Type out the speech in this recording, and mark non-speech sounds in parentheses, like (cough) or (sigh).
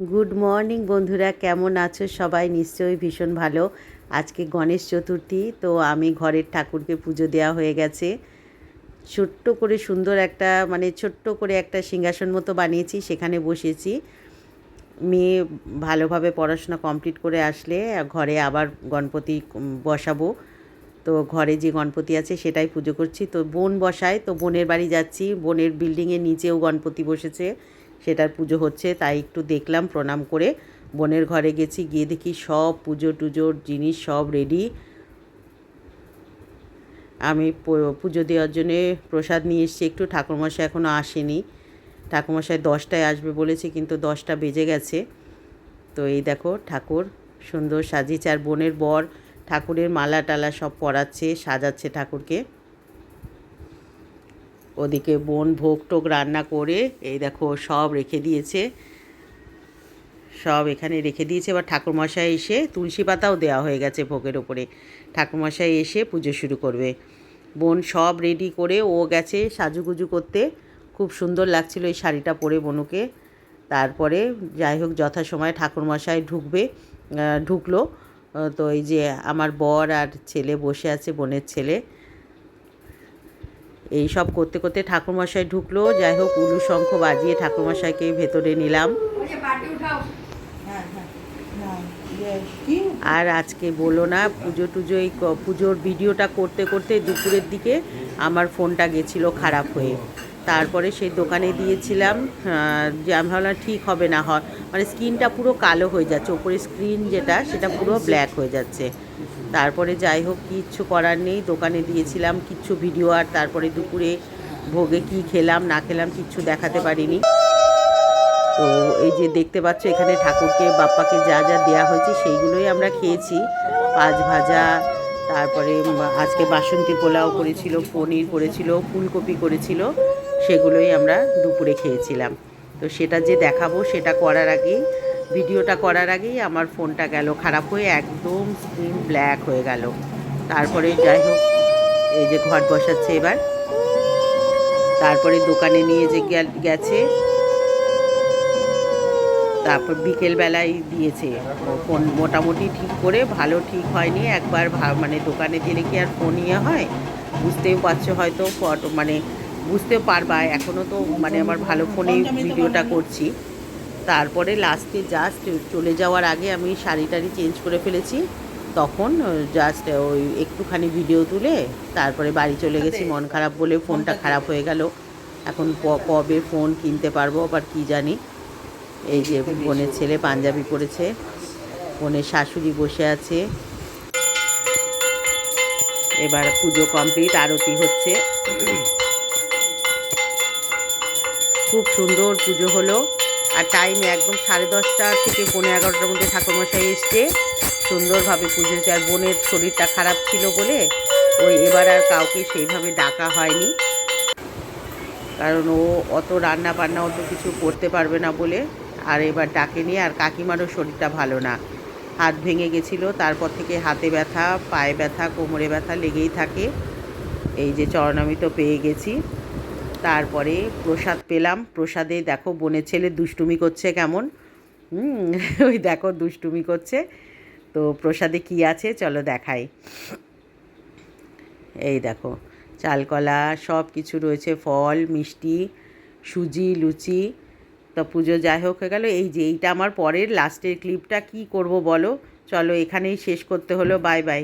Good morning বন্ধুরা। কেমন আছো সবাই? নিশ্চয়ই ভীষণ ভালো। আজকে গণেশ চতুর্থী, তো আমি ঘরের ঠাকুরকে পুজো দেওয়া হয়ে গেছে। ছোট্ট করে সুন্দর একটা মানে ছোট্ট করে একটা সিংহাসন মতো বানিয়েছি, সেখানে বসেছি। মেয়ে ভালোভাবে পড়াশোনা কমপ্লিট করে আসলে, ঘরে আবার গণপতি বসাবো। তো ঘরে যে গণপতি আছে, সেটাই পুজো করছি। তো বোন বসায়, তো বোনের বাড়ি যাচ্ছি। বোনের বিল্ডিংয়ের নিচেও গণপতি বসেছে। সেটার পুজো হচ্ছে, তাই একটু দেখলাম, প্রণাম করে বোনের ঘরে গেছি, গিয়ে দেখি সব পুজো টুজোর জিনিস সব রেডি আমি পুজো দেওয়ার জন্যে প্রসাদ নিয়ে এসেছি, একটু ঠাকুরমশাই এখনও আসেনি। ঠাকুরমশাই দশটায় আসবে বলেছে, কিন্তু দশটা বেজে গেছে। তো এই দেখো, ঠাকুর সুন্দর সাজিয়েছে, আর বোনের বর ঠাকুরের মালা টালা সব পরাচ্ছে, সাজাচ্ছে ঠাকুরকে। ওদিকে বোন ভোগ টোগ রান্না করে, এই দেখো সব রেখে দিয়েছে। সব এখানে রেখে দিয়েছে, এবার ঠাকুরমশাই এসে তুলসী পাতাও দেওয়া হয়ে গেছে ভোগের ওপরে। ঠাকুরমশাই এসে পুজো শুরু করবে। বোন সব রেডি করে ও গেছে সাজুগুজু করতে। খুব সুন্দর লাগছিল এই শাড়িটা পরে বনুকে। তারপরে যাই হোক, যথাসময়ে ঠাকুরমশাই ঢুকবে ঢুকলো। তো এই যে আমার বর আর ছেলে বসে আছে, বোনের ছেলে। এই সব করতে করতে ঠাকুরমশাই ঢুকলো। যাই হোক, উলু শঙ্খ বাজিয়ে ঠাকুরমশাইকে ভেতরে নিলাম। আর আজকে বলো না, পুজো টুজো এই পুজোর ভিডিওটা করতে করতে দুপুরের দিকে আমার ফোনটা গেছিল খারাপ হয়ে। তারপরে সেই দোকানে দিয়েছিলাম যে আমি ভাবলাম ঠিক হবে না হয়। মানে স্ক্রিনটা পুরো কালো হয়ে যাচ্ছে, ওপরে স্ক্রিন যেটা, সেটা পুরো ব্ল্যাক হয়ে যাচ্ছে। তারপরে যাই হোক, কিচ্ছু করার নেই, দোকানে দিয়েছিলাম কিচ্ছু ভিডিও আর তারপরে দুপুরে ভোগে কি খেলাম, না খেলাম, কিচ্ছু দেখাতে পারিনি। তো এই যে দেখতে পাচ্ছ, এখানে ঠাকুরকে, বাপ্পাকে যা যা দেওয়া হয়েছে, সেইগুলোই আমরা খেয়েছি। পাঁচ ভাজা, তারপরে আজকে বাসন্তী পোলাও করেছিল, পনির করেছিল, ফুলকপি করেছিল। সেগুলোই আমরা দুপুরে খেয়েছিলাম। তো সেটা যে দেখাবো, সেটা করার আগেই, ভিডিওটা করার আগেই আমার ফোনটা গেল খারাপ হয়ে একদম স্ক্রিন ব্ল্যাক হয়ে গেল। তারপরে যাই হোক, এই যে ঘর বসাচ্ছে এবার। তারপরে দোকানে নিয়ে যে গেছে। তারপর বিকেলবেলায় দিয়েছে। ফোন মোটামুটি ঠিক করে, ভালো ঠিক হয়নি। একবার মানে দোকানে দিলে কি আর ফোন ইয়ে হয়? বুঝতেও পারছ হয়তো ফটো মানে বুঝতেও পারবা এখনও তো মানে আমার ভালো ফোনেই ভিডিওটা করছি। তারপরে লাস্টে জাস্ট চলে যাওয়ার আগে আমি শাড়ি টাড়ি চেঞ্জ করে ফেলেছি। তখন জাস্ট ওই একটুখানি ভিডিও তুলে তারপরে বাড়ি চলে গেছি মন খারাপ বলে ফোনটা খারাপ। হয়ে গেল। এখন কবে ফোন কিনতে পারব আবার কি জানি। এই যে বোনের ছেলে পাঞ্জাবি পরেছে বোনের শাশুড়ি বসে আছে। এবার পুজো কমপ্লিট আরতি হচ্ছে। খুব সুন্দর পুজো হলো। আর টাইম একদম সাড়ে দশটা থেকে পনেরো এগারোটার মধ্যে ঠাকুরমশাই এসছে। সুন্দরভাবে পুজো হচ্ছে আর বোনের শরীরটা খারাপ ছিল বলে ওই এবার আর কাউকে সেইভাবে ডাকা হয়নি। কারণ ও অত রান্না বান্না অত কিছু করতে পারবে না বলে আর এবার ডাকেনি। আর কাকিমারও শরীরটা ভালো না। হাত ভেঙে গেছিল। তারপর থেকে হাতে ব্যথা, পায়ে ব্যথা, কোমরে ব্যথা লেগেই থাকে। এই যে চরণামিত পেয়ে গেছি। তারপরে প্রসাদ পেলাম। প্রসাদে দেখো বোনের ছেলে দুষ্টুমি করছে কেমন। (laughs) ওই দেখো দুষ্টুমি করছে। তো প্রসাদে কি আছে চলো দেখাই। এই দেখো, চালকলা সব কিছু রয়েছে, ফল, মিষ্টি, সুজি, লুচি। তো পুজো যাই হোক হয়ে গেল। এই যে এইটা আমার পরের লাস্টের ক্লিপটা কি করব বলো? চলো এখানেই শেষ করতে হলো। Bye bye.